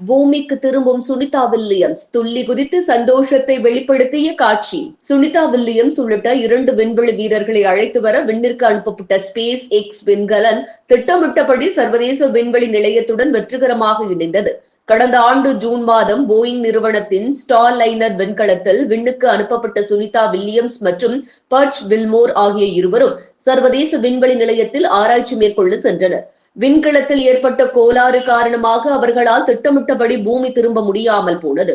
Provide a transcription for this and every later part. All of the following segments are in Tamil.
பூமிக்கு திரும்பும் சுனிதா வில்லியம்ஸ் துள்ளி குதித்து சந்தோஷத்தை வெளிப்படுத்திய காட்சி. சுனிதா வில்லியம்ஸ் உள்ளிட்ட இரண்டு விண்வெளி வீரர்களை அழைத்து வர விண்ணிற்கு அனுப்பப்பட்ட ஸ்பேஸ் எக்ஸ் விண்கலன் திட்டமிட்டபடி சர்வதேச விண்வெளி நிலையத்துடன் வெற்றிகரமாக இணைந்தது. கடந்த ஆண்டு ஜூன் மாதம் போயிங் நிறுவனத்தின் ஸ்டார் லைனர் விண்கலத்தில் விண்ணுக்கு அனுப்பப்பட்ட சுனிதா வில்லியம்ஸ் மற்றும் பர்ச் வில்மோர் ஆகிய இருவரும் சர்வதேச விண்வெளி நிலையத்தில் ஆராய்ச்சி மேற்கொள்ள சென்றனர். விண்கலத்தில் ஏற்பட்ட கோளாறு காரணமாக அவர்களால் திட்டமிட்டபடி பூமி திரும்ப முடியாமல் போனது.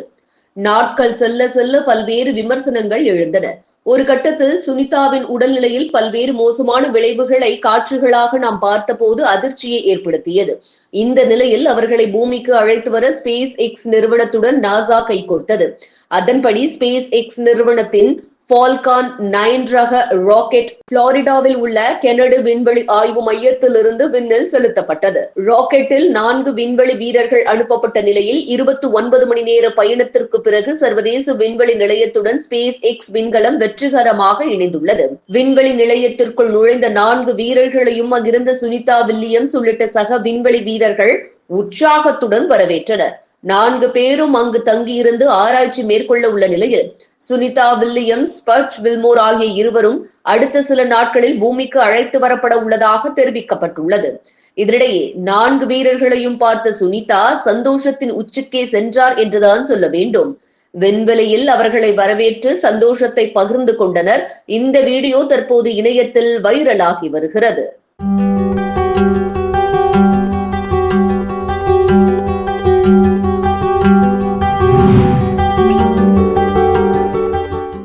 நாட்கள் செல்ல செல்ல பல்வேறு விமர்சனங்கள் எழுந்தன. ஒரு கட்டத்தில் சுனிதாவின் உடல்நிலையில் பல்வேறு மோசமான விளைவுகளை காற்றுகளாக நாம் பார்த்தபோது அதிர்ச்சியை ஏற்படுத்தியது. இந்த நிலையில் அவர்களை பூமிக்கு அழைத்து வர ஸ்பேஸ் எக்ஸ் நிறுவனத்துடன் நாசா கைகோர்த்தது அதன்படி ஸ்பேஸ் எக்ஸ் நிறுவனத்தின் ஃபால்கான் நைன் ரக ராக்கெட் புளோரிடாவில் உள்ள கெனடு விண்வெளி ஆய்வு மையத்திலிருந்து விண்ணில் செலுத்தப்பட்டது. ராக்கெட்டில் நான்கு விண்வெளி வீரர்கள் அனுப்பப்பட்ட நிலையில் இருபத்தி ஒன்பது மணி நேர பயணத்திற்கு பிறகு சர்வதேச விண்வெளி நிலையத்துடன் ஸ்பேஸ் எக்ஸ் விண்கலம் வெற்றிகரமாக இணைந்துள்ளது. விண்வெளி நிலையத்திற்குள் நுழைந்த நான்கு வீரர்களையும் அங்கிருந்த சுனிதா வில்லியம்ஸ் உள்ளிட்ட சக விண்வெளி வீரர்கள் உற்சாகத்துடன் வரவேற்றனர். நான்கு பேரும் அங்கு தங்கியிருந்து ஆராய்ச்சி மேற்கொள்ள உள்ள நிலையில் சுனிதா வில்லியம்ஸ் பர்ச் வில்மோர் ஆகிய இருவரும் அடுத்த சில நாட்களில் பூமிக்கு அழைத்து வரப்பட உள்ளதாக தெரிவிக்கப்பட்டுள்ளது. இதனிடையே நான்கு வீரர்களையும் பார்த்த சுனிதா சந்தோஷத்தின் உச்சிக்கே சென்றார் என்றுதான் சொல்ல வேண்டும். விண்வெளியில் அவர்களை வரவேற்று சந்தோஷத்தை பகிர்ந்து கொண்டனர். இந்த வீடியோ தற்போது இணையத்தில் வைரலாகி வருகிறது.